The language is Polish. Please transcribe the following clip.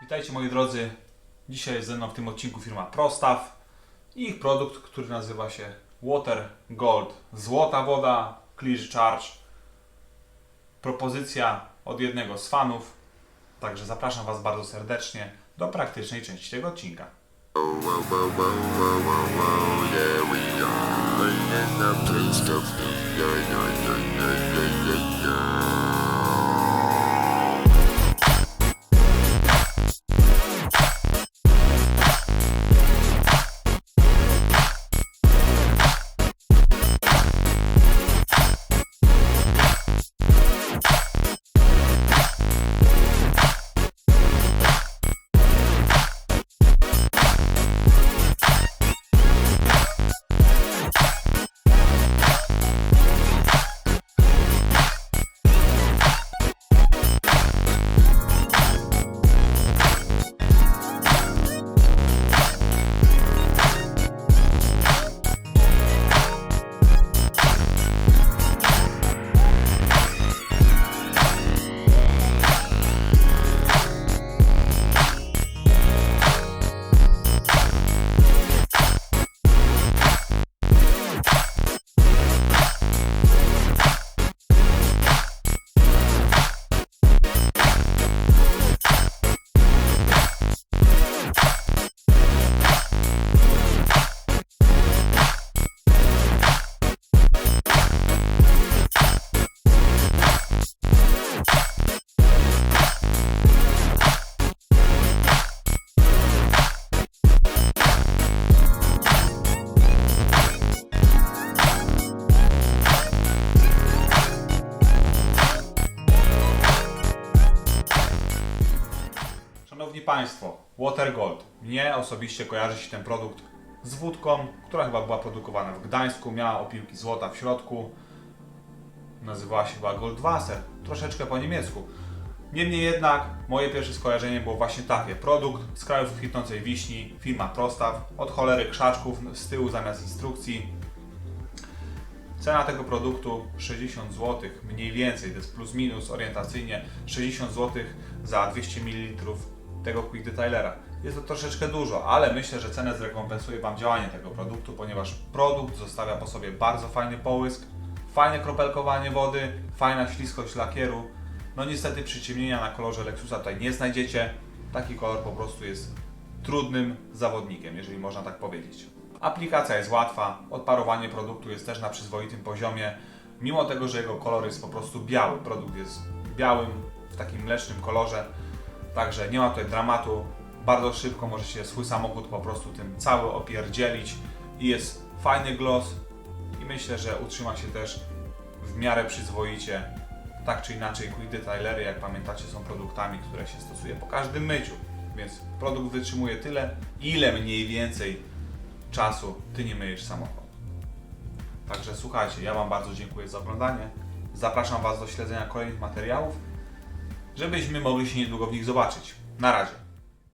Witajcie moi drodzy. Dzisiaj jest ze mną w tym odcinku firma Prostaw i ich produkt, który nazywa się Water Gold. Złota woda, Clear Charge. Propozycja od jednego z fanów. Także zapraszam Was bardzo serdecznie do praktycznej części tego odcinka. Szanowni Państwo, Water Gold. Mnie osobiście kojarzy się ten produkt z wódką, która chyba była produkowana w Gdańsku, miała opiłki złota w środku. Nazywała się chyba Goldwasser, troszeczkę po niemiecku. Niemniej jednak moje pierwsze skojarzenie było właśnie takie. Produkt z krajów kwitnącej wiśni, firma Prostaw, od cholery krzaczków z tyłu zamiast instrukcji. Cena tego produktu 60 zł, mniej więcej, to jest plus minus orientacyjnie 60 zł za 200 ml tego Quick Detailera. Jest to troszeczkę dużo, ale myślę, że cenę zrekompensuje Wam działanie tego produktu, ponieważ produkt zostawia po sobie bardzo fajny połysk, fajne kropelkowanie wody, fajna śliskość lakieru. No niestety przyciemnienia na kolorze Lexusa tutaj nie znajdziecie. Taki kolor po prostu jest trudnym zawodnikiem, jeżeli można tak powiedzieć. Aplikacja jest łatwa, odparowanie produktu jest też na przyzwoitym poziomie, mimo tego, że jego kolor jest po prostu biały. Produkt jest białym, w takim mlecznym kolorze, także nie ma tutaj dramatu. Bardzo szybko możecie swój samochód po prostu tym cały opierdzielić i jest fajny gloss i myślę, że utrzyma się też w miarę przyzwoicie. Tak czy inaczej, Quick Detailery, jak pamiętacie, są produktami, które się stosuje po każdym myciu, więc produkt wytrzymuje tyle, ile mniej więcej czasu Ty nie myjesz samochód. Także słuchajcie, ja Wam bardzo dziękuję za oglądanie. Zapraszam Was do śledzenia kolejnych materiałów, żebyśmy mogli się niedługo w nich zobaczyć. Na razie.